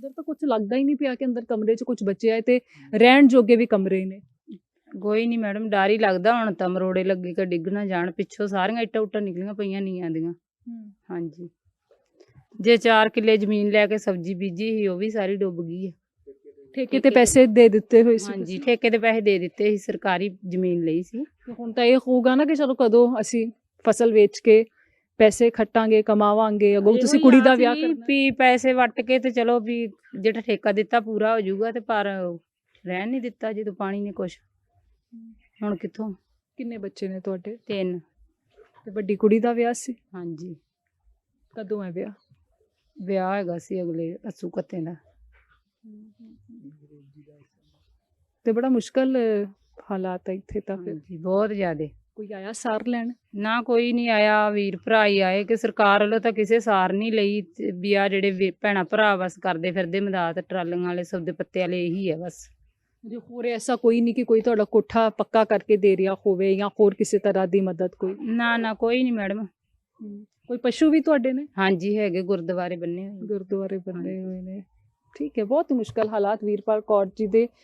ਅੰਦਰ ਤਾਂ ਕੁਝ ਲੱਗਦਾ ਹੀ ਨਹੀਂ ਪਿਆ ਕਿ ਅੰਦਰ ਕਮਰੇ 'ਚ ਕੁਝ ਬਚਿਆ ਹੈ ਤੇ ਰਹਿਣ ਜੋਗੇ ਵੀ ਕਮਰੇ ਨੇ। ਕੋਈ ਨਹੀਂ ਮੈਡਮ ਡਰ ਹੀ ਲੱਗਦਾ ਹੁਣ ਤਾਂ ਮਰੋੜੇ ਲੱਗੇ ਕਿ ਡਿੱਗ ਨਾ ਜਾਣ ਪਿੱਛੋਂ ਸਾਰੀਆਂ ਇੱਟਾਂ ਉੱਟਾਂ ਨਿਕਲੀਆਂ ਪਈਆਂ ਨੀਆਂ ਦੀਆਂ। ਹਾਂਜੀ। ਜੇ 4 ਕਿੱਲੇ ਜ਼ਮੀਨ ਲੈ ਕੇ ਸਬਜ਼ੀ ਬੀਜੀ ਸੀ ਉਹ ਵੀ ਸਾਰੀ ਡੁੱਬ ਗਈ ਹੈ ਠੇਕੇ ਤੇ ਪੈਸੇ ਦੇ ਦਿੱਤੇ ਹੋਏ ਸੀ ਹਾਂਜੀ। ਠੇਕੇ ਦੇ ਪੈਸੇ ਦੇ ਦਿੱਤੇ ਸੀ ਸਰਕਾਰੀ ਜ਼ਮੀਨ ਲਈ ਸੀ। ਤੇ ਹੁਣ ਤਾਂ ਇਹ ਹੋਊਗਾ ਨਾ ਕਿ ਚਲੋ ਕਦੋਂ ਅਸੀਂ ਫਸਲ ਵੇਚ ਕੇ ਪੈਸੇ ਖੱਟਾਂਗੇ ਕਮਾਵਾਂਗੇ ਅਗੋ ਤੁਸੀਂ ਕੁੜੀ ਦਾ ਵਿਆਹ ਕਰਨਾ। ਵੀ ਪੈਸੇ ਵੱਟ ਕੇ ਤੇ ਚਲੋ ਵੀ ਜਿਹੜਾ ਠੇਕਾ ਦਿੱਤਾ ਪੂਰਾ ਹੋ ਜਾਊਗਾ ਤੇ ਪਰ ਰਹਿਣ ਨਹੀਂ ਦਿੱਤਾ ਜਦੋਂ ਪਾਣੀ ਨੇ ਕੁਛ। ਹੁਣ ਕਿੱਥੋਂ? ਕਿੰਨੇ ਬੱਚੇ ਨੇ ਤੁਹਾਡੇ? ਤਿੰਨ। ਤੇ ਵੱਡੀ ਕੁੜੀ ਦਾ ਵਿਆਹ ਸੀ? ਹਾਂਜੀ। ਕਦੋਂ ਹੈ ਵਿਆਹ? ਵਿਆਹ ਹੈਗਾ ਸੀ ਅਗਲੇ ਅਸੂ ਕੱਤੇ ਦਾ। ਤੇ ਬੜਾ ਮੁਸ਼ਕਲ ਹਾਲਾਤ ਹੈ ਇੱਥੇ ਤਾਂ ਫਿਰ। ਹਾਂਜੀ ਬਹੁਤ ਜ਼ਿਆਦੇ। ਕੋਈ ਆਇਆ ਸਾਰ ਲੈਣ? ਨਾ ਕੋਈ ਨਹੀਂ ਆਇਆ ਵੀਰ ਭਰਾ ਹੀ ਆਏ ਕਿ ਸਰਕਾਰ ਵੱਲੋਂ ਤਾਂ ਕਿਸੇ ਸਾਰ ਨਹੀਂ ਲਈ ਤੇ ਵੀ ਆ ਜਿਹੜੇ ਵੀ ਭੈਣਾਂ ਭਰਾ ਬਸ ਕਰਦੇ ਫਿਰਦੇ ਮਦਦ ਟਰਾਲੀਆਂ ਵਾਲੇ ਸੌਦੇ ਪੱਤੇ ਵਾਲੇ ਇਹੀ ਹੈ ਬਸ। ਜੇ ਹੋਰ ਐਸਾ ਕੋਈ ਨਹੀਂ ਕਿ ਕੋਈ ਤੁਹਾਡਾ ਕੋਠਾ ਪੱਕਾ ਕਰਕੇ ਦੇ ਰਿਹਾ ਹੋਵੇ ਜਾਂ ਹੋਰ ਕਿਸੇ ਤਰ੍ਹਾਂ ਦੀ ਮਦਦ ਕੋਈ? ਨਾ ਨਾ ਕੋਈ ਨਹੀਂ ਮੈਡਮ। ਕੋਈ ਪਸ਼ੂ ਵੀ ਤੁਹਾਡੇ ਨੇ? ਹਾਂਜੀ ਹੈਗੇ ਗੁਰਦੁਆਰੇ ਬੰਨੇ ਹੋਏ। ਗੁਰਦੁਆਰੇ ਬੰਨੇ ਹੋਏ ਨੇ। ਠੀਕ ਹੈ ਬਹੁਤ ਮੁਸ਼ਕਲ ਹਾਲਾਤ ਵੀਰਪਾਲ ਕੌਰ ਜੀ ਦੇ।